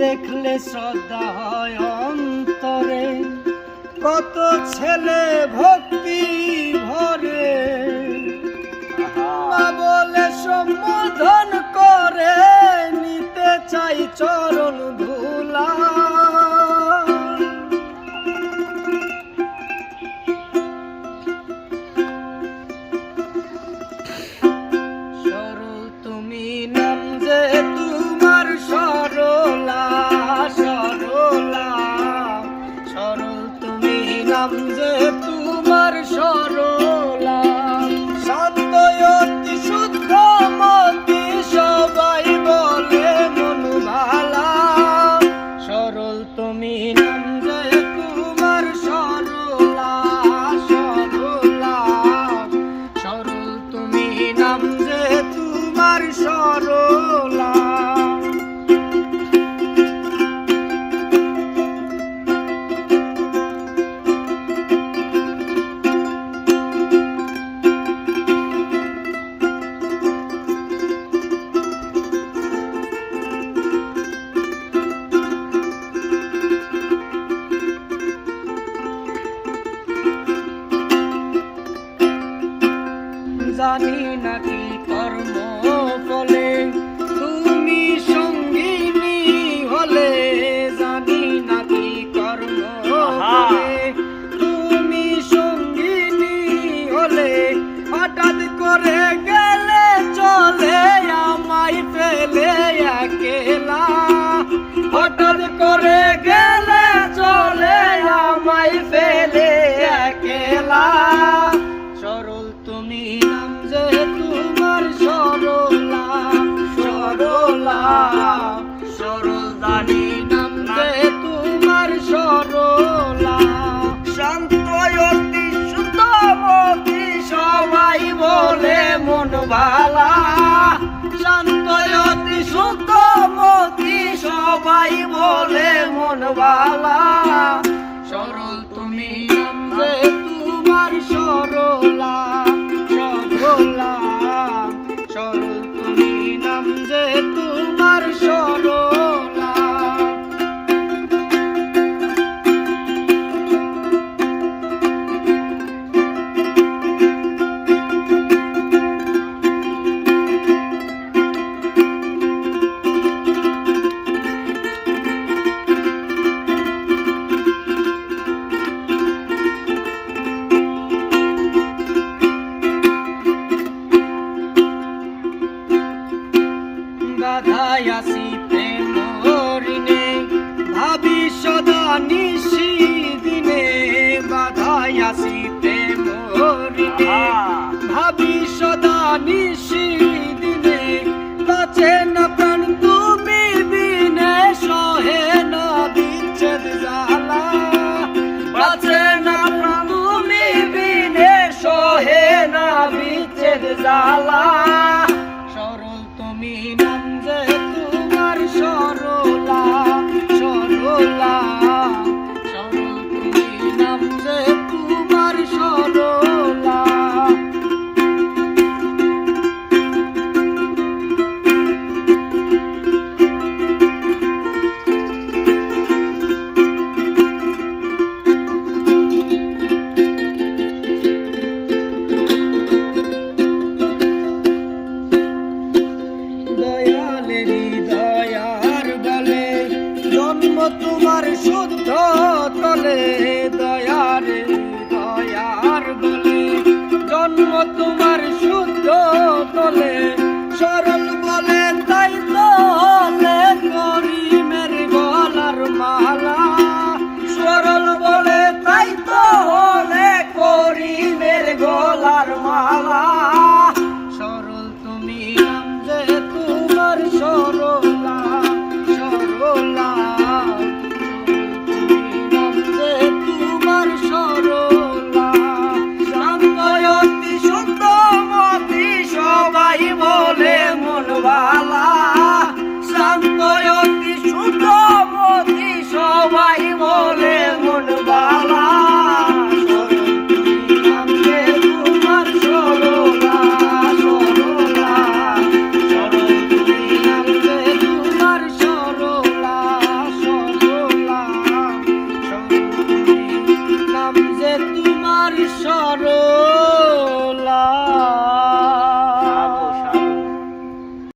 দেখলে শ্রদ্ধা হয় অন্তরে কত ছেলে ভক্তি ভরে। সম্বোধন করে, নিতে চাই চরণ ধুলা। তুমি নাম সরলা, সরল। তুমি নাম যে তোমার সরলা। জানি নাকি কর্ম ফলে। মন ভালা শান্তয়তি সুতমতি সবাই বলে মন ভালা সরল তুমি যে তোমার সরলা সরলা। সরল তুমি নাম যে বাধায় আসি প্রেম হরিণে ভাবি সদা নিশি দিনে বাধায় আসি প্রেম হরিণে ভাবি সদা নিশি দিনে বাঁচে না প্রাণ তুমি বিনে সহে না বিচ্ছেদ জ্বালা। বাঁচে না প্রাণ তুমি বিনে সহে না বিচ্ছেদ জ্বালা। জন্ম তোমার শুদ্ধ তলে দয়ার দয়ার বলে। জন্ম তোমার শুদ্ধ তলে সরল